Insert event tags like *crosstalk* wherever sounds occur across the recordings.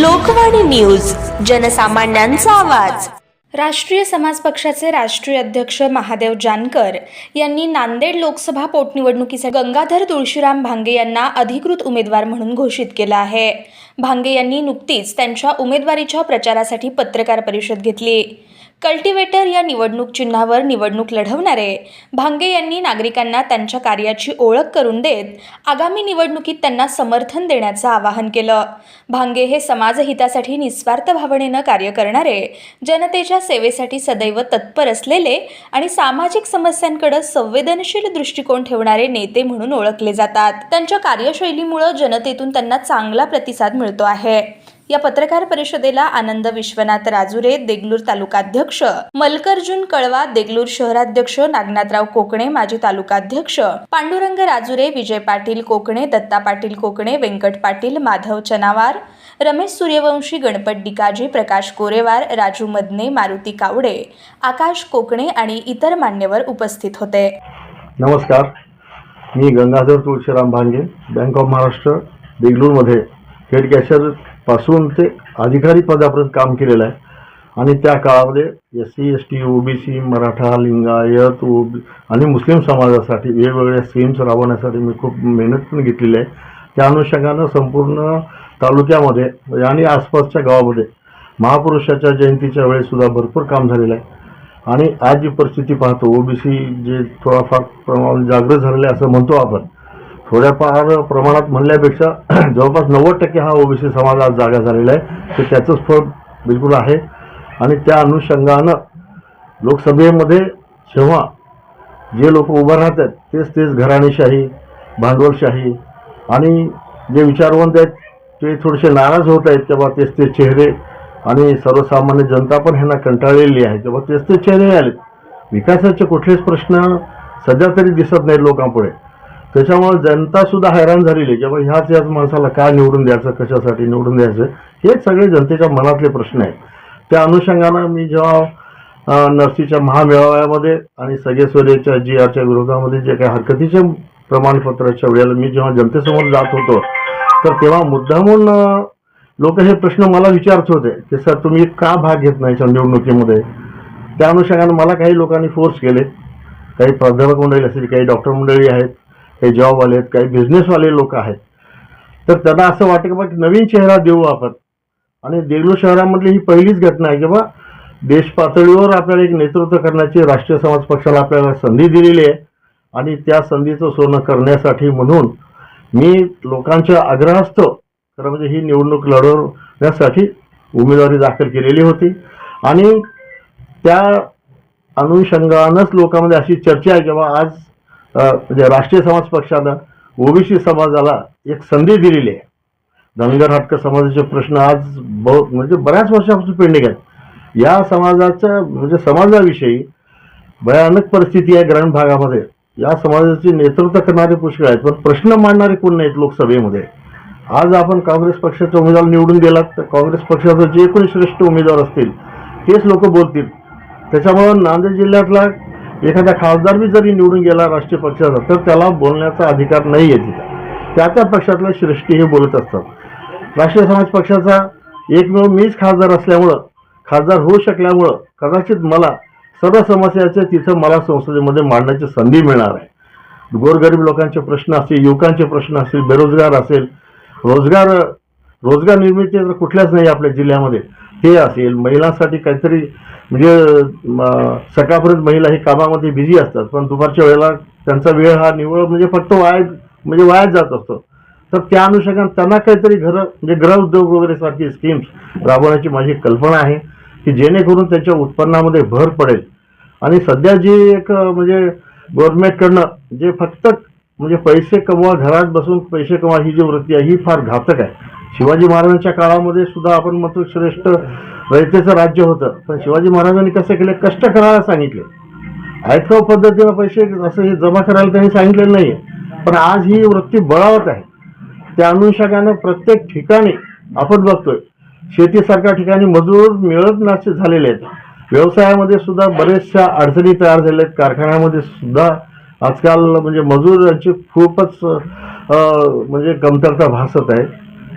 Lokvani news जनसामान्यांचा आवाज. राष्ट्रीय समाज पक्षाचे राष्ट्रीय अध्यक्ष महादेव जानकर यांनी नांदेड लोकसभा पोटनिवडणुकीसाठी गंगाधर तुळशीराम भांगे यांना अधिकृत उमेदवार म्हणून घोषित केलं आहे. भांगे यांनी नुकतीच त्यांच्या उमेदवारीच्या प्रचारासाठी पत्रकार परिषद घेतली. कल्टिवेटर या निवडणूक चिन्हावर निवडणूक लढवणारे भांगे यांनी नागरिकांना त्यांच्या कार्याची ओळख करून देत आगामी निवडणुकीत त्यांना समर्थन देण्याचं आवाहन केलं. भांगे हे समाजहितासाठी निस्वार्थ भावनेनं कार्य करणारे जनतेच्या सेवेसाठी सदैव तत्पर असलेले आणि सामाजिक समस्यांकडे संवेदनशील दृष्टिकोन ठेवणारे नेते म्हणून ओळखले जातात. त्यांच्या कार्यशैलीमुळं जनतेतून त्यांना चांगला प्रतिसाद मिळतो आहे. या पत्रकार परिषदेला आनंद विश्वनाथ राजुरे देगलूर तालुकाध्यक्ष मल्कर्जुन कळवा देगलूर शहराध्यक्ष नागनाथराव कोकणे माजी तालुकाध्यक्ष पांडुरंग राजुरे विजय पाटील कोकणे दत्ता पाटील कोकणे व्यंकट पाटील माधव चनावार रमेश सूर्यवंशी गणपत डिकाजी प्रकाश कोरेवार राजू मदने मारुती कावडे आकाश कोकणे आणि इतर मान्यवर उपस्थित होते. नमस्कार. मी गंगाधर तुळशीराम भांगे बँक ऑफ महाराष्ट्र देगलूरमध्ये. हेड कॅशर पासून ते अधिकारी पदापर्यंत काम केलेलं आहे. आणि त्या काळामध्ये S C S T O B C Maratha Lingayat ओ आणि मुस्लिम समाजासाठी वेगवेगळ्या स्कीम्स राबवण्यासाठी मी खूप मेहनत पण घेतलेली आहे. त्या अनुषंगानं संपूर्ण तालुक्यामध्ये आणि आसपासच्या गावामध्ये महापुरुषाच्या जयंतीच्या वेळेसुद्धा भरपूर काम झालेलं आहे. आणि आज जी परिस्थिती पाहतो ओबीसी जे थोडाफार प्रमाणात जागृत झालेलं आहे असं म्हणतो आपण थोड्याफार प्रमाणात म्हणल्यापेक्षा *clears throat* जवळपास नव्वद टक्के हा ओबीसी समाज आज जागा झालेला आहे. तर त्याचंच फळ बिलकुल आहे. आणि त्या अनुषंगानं लोकसभेमध्ये जेव्हा जे लोक उभं राहतात तेच तेच घराणेशाही भांडवलशाही आणि जे विचारवंत आहेत ते थोडेसे नाराज होत आहेत तेव्हा तेच ते चेहरे आणि सर्वसामान्य जनता पण ह्यांना कंटाळलेली आहे. तेव्हा तेच ते चेहरे आले विकासाचे कुठलेच प्रश्न सध्या तरी दिसत नाही लोकांपुढे. त्याच्यामुळे जनता सुद्धा हैराण झालेली की बाबा ह्याच याच माणसाला का निवडून द्यायचं कशासाठी निवडून द्यायचं? हेच सगळे जनतेच्या मनातले प्रश्न आहेत. त्या अनुषंगानं मी जेव्हा नर्सीच्या महामेळाव्यामध्ये आणि सगळे जी आरच्या विरोधामध्ये जे काही हरकतीचे प्रमाणपत्राच्या वेळेला मी जेव्हा जनतेसमोर जात होतो तर तेव्हा मुद्दामून लोक हे प्रश्न मला विचारत होते की सर तुम्ही का भाग घेत नाही निवडणुकीमध्ये? त्या अनुषंगानं मला काही लोकांनी फोर्स केले. काही प्राध्यापक मंडळी असतील काही डॉक्टर मंडळी आहेत काही जॉबवाले आहेत काही बिझनेसवाले लोक आहेत. तर त्यांना असं वाटतं की बा नवीन चेहरा देऊ आपण. आणि देगलूर शहरामधली ही पहिलीच घटना आहे की बा देश पातळीवर आपल्याला एक नेतृत्व करण्याची राष्ट्रीय समाज पक्षाला आपल्याला संधी दिलेली आहे. आणि त्या संधीचं सोनं करण्यासाठी म्हणून मी लोकांच्या आग्रहास्तव खरं म्हणजे ही निवडणूक लढवण्यासाठी उमेदवारी दाखल केलेली होती. आणि त्या अनुषंगानंच लोकांमध्ये अशी चर्चा आहे की बा आज म्हणजे राष्ट्रीय समाज पक्षानं ओबीसी समाजाला एक संधी दिलेली आहे. धनगर हटक समाजाचे प्रश्न आज ब म्हणजे बऱ्याच वर्षापासून पेंडिंग आहेत. या समाजाच्या म्हणजे समाजाविषयी भयानक परिस्थिती आहे ग्रामीण भागामध्ये. या समाजाचे नेतृत्व करणारे पुष्कळ आहेत पण प्रश्न मांडणारे कोण नाहीत लोकसभेमध्ये? आज आपण काँग्रेस पक्षाचा उमेदवार निवडून गेलात तर काँग्रेस पक्षाचे जे कोणी श्रेष्ठ उमेदवार असतील तेच लोक बोलतील. त्याच्यामुळं नांदेड जिल्ह्यातला एखादा खासदार बी जरी निवडून गेला राष्ट्रीय पक्षाचा तर त्याला बोलण्याचा अधिकार नाही आहे तिथं. त्या त्या पक्षातल्या श्रेष्ठी हे बोलत असतात. राष्ट्रीय समाज पक्षाचा एकमेव मीच खासदार असल्यामुळं खासदार होऊ शकल्यामुळं कदाचित मला सर्व समस्याचे तिथं मला संसदेमध्ये मांडण्याची संधी मिळणार आहे. गोरगरीब लोकांचे प्रश्न असतील युवकांचे प्रश्न असतील बेरोजगार असेल रोजगार रोजगार निर्मिती तर कुठल्याच नाही आपल्या जिल्ह्यामध्ये. हे असेल महिलांसाठी काहीतरी म्हणजे सकाळपर्यंत महिला ही कामामध्ये बिझी असतात पण दुपारच्या वेळेला त्यांचा वेळ हा निवळ म्हणजे फक्त वाया म्हणजे वायाच जात असतो. तर त्या अनुषंगाने त्यांना काहीतरी घरं म्हणजे ग्रहउद्योग वगैरे सारखी स्कीम्स राबवण्याची माझी कल्पना आहे की जेणेकरून त्यांच्या उत्पन्नामध्ये भर पडेल. आणि सध्या जी एक म्हणजे गव्हर्नमेंटकडनं जे फक्त म्हणजे पैसे कमवा घरात बसून पैसे कमवा ही जी वृत्ती आहे ही फार घातक आहे. शिवाजी महाराजांच्या काळामध्ये सुद्धा आपण म्हणतो श्रेष्ठ रयतेचं राज्य होतं. पण शिवाजी महाराजांनी कसं केलं? कष्ट करायला सांगितले. आयतकाव पद्धतीनं पैसे असं हे जमा करायला त्यांनी सांगितलेलं नाही आहे पण आज ही वृत्ती बळावत आहे. त्या अनुषंगानं प्रत्येक ठिकाणी आपण बघतोय शेतीसारख्या ठिकाणी मजूर मिळत नसे झालेले आहेत. व्यवसायामध्ये सुद्धा बरेचशा अडचणी तयार झाल्या आहेत. कारखान्यामध्ये सुद्धा आजकाल म्हणजे मजूरांची खूपच म्हणजे कमतरता भासत आहे.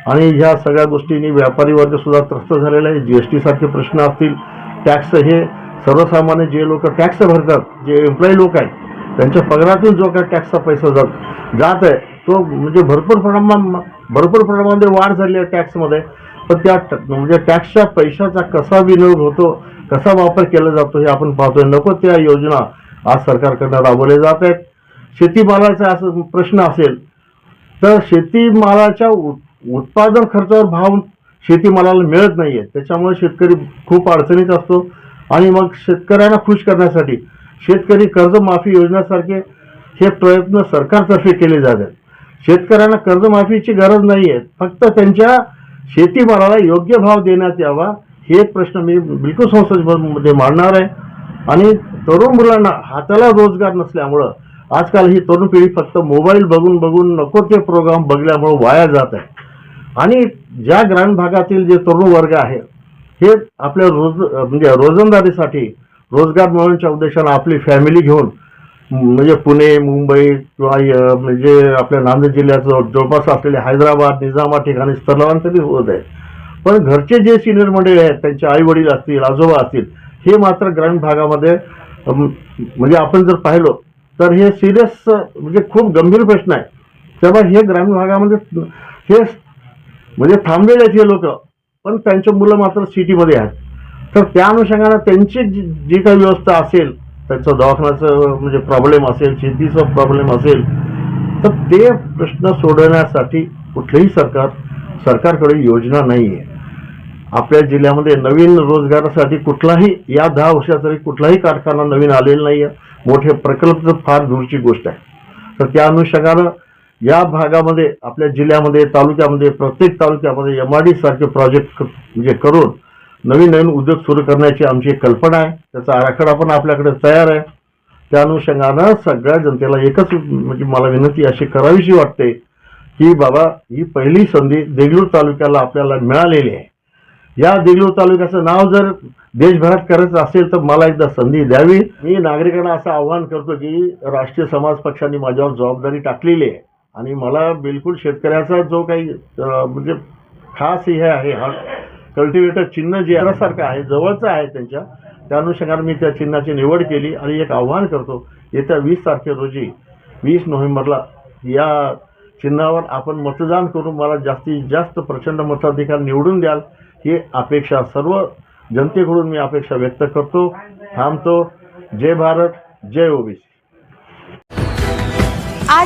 आणि ह्या सगळ्या गोष्टींनी व्यापारी वर्ग सुद्धा त्रस्त झालेला आहे. जी एस टी सारखे प्रश्न असतील टॅक्स हे सर्वसामान्य जे लोक टॅक्स भरतात जे एम्प्लॉई लोक आहेत त्यांच्या पगारातून जो काय टॅक्सचा पैसा जात जात आहे तो म्हणजे भरपूर प्रमाणा भरपूर प्रमाणामध्ये वाढ झाली आहे टॅक्समध्ये पण त्या म्हणजे टॅक्सच्या पैशाचा कसा विनियोग होतो कसा वापर केला जातो हे आपण पाहतोय. नको त्या योजना आज सरकारकडनं राबवल्या जात आहेत. शेतीमालाचा असं प्रश्न असेल तर शेतीमालाच्या उत्पादन खर्चावर भाव शेतीमालाला मिळत नाही आहे त्याच्यामुळे शेतकरी खूप अडचणीत असतो. आणि मग शेतकऱ्यांना खुश करण्यासाठी शेतकरी कर्जमाफी योजनेसारखे हे प्रयत्न सरकारतर्फे केले जात आहेत शेतकऱ्यांना कर्जमाफीची गरज नाही आहे फक्त त्यांच्या शेतीमालाला योग्य भाव देण्यात यावा हे प्रश्न मी बिलकुल संसदेमध्ये मांडणार आहे. आणि तरुण मुलांना हाताला रोजगार नसल्यामुळं आजकाल ही तरुण पिढी फक्त मोबाईल बघून बघून नको ते प्रोग्राम बघल्यामुळं वाया जात आहे. आणि ज्या ग्रामीण भागातील जे तरुण वर्ग आहे हे आपल्या रोज म्हणजे रोजंदारीसाठी रोजगार मिळवण्याच्या उद्देशानं आपली फॅमिली घेऊन म्हणजे पुणे मुंबई किंवा य- म्हणजे आपल्या नांदेड जिल्ह्याचं जवळपास असलेले हैदराबाद निजामा ठिकाणी स्थलांतरित होत आहे. पण घरचे जे सिनियर मंडळी आहेत त्यांचे आई वडील असतील आजोबा असतील हे मात्र ग्रामीण भागामध्ये म्हणजे आपण जर पाहिलो तर हे सिरियस म्हणजे खूप गंभीर प्रश्न आहे. तेव्हा हे ग्रामीण भागामध्ये हे म्हणजे थांबलेले आहेत हे लोक. पण त्यांचे मुलं मात्र सिटीमध्ये आहेत. तर त्या अनुषंगानं त्यांची जी जी काही व्यवस्था असेल त्यांचं दवाखान्याचं म्हणजे प्रॉब्लेम असेल शेतीचा प्रॉब्लेम असेल तर ते प्रश्न सोडवण्यासाठी कुठलंही सरकार सरकारकडे योजना नाही आहे आपल्या जिल्ह्यामध्ये नवीन रोजगारासाठी कुठलाही या दहा वर्षात तरी कुठलाही कारखाना नवीन आलेला नाही आहे मोठे प्रकल्प तर फार दूरची गोष्ट आहे. तर त्या अनुषंगानं या भागामध्ये आपल्या जिल्ह्यामध्ये तालुक्यामध्ये प्रत्येक तालुक्यामध्ये एम आर डी सारखे प्रोजेक्ट म्हणजे करून नवीन नवीन उद्योग सुरू करण्याची आमची कल्पना आहे. त्याचा आराखडा पण आपल्याकडे तयार आहे. त्या अनुषंगानं सगळ्या जनतेला एकच म्हणजे मला विनंती अशी करावीशी वाटते की बाबा ही पहिली संधी देगलूर तालुक्याला आपल्याला मिळालेली आहे. या देगलूर तालुक्याचं नाव जर देशभरात करायचं असेल तर मला एकदा संधी द्यावी. मी नागरिकांना असं आव्हान करतो की राष्ट्रीय समाज पक्षाने माझ्यावर जबाबदारी टाकलेली आहे. आणि मला बिलकुल शेतकऱ्याचा जो काही म्हणजे खास हे आहे हा कल्टिवेटर चिन्ह जे यासारखं आहे जवळचं आहे त्यांच्या त्या अनुषंगाने मी त्या चिन्हाची निवड केली आणि एक आव्हान करतो येत्या वीस तारखे रोजी वीस नोव्हेंबरला या चिन्हावर आपण मतदान करून मला जास्तीत जास्त प्रचंड मताधिकार निवडून द्याल ही अपेक्षा सर्व जनतेकडून मी अपेक्षा व्यक्त करतो थांबतो. जय भारत जय ओबीसी.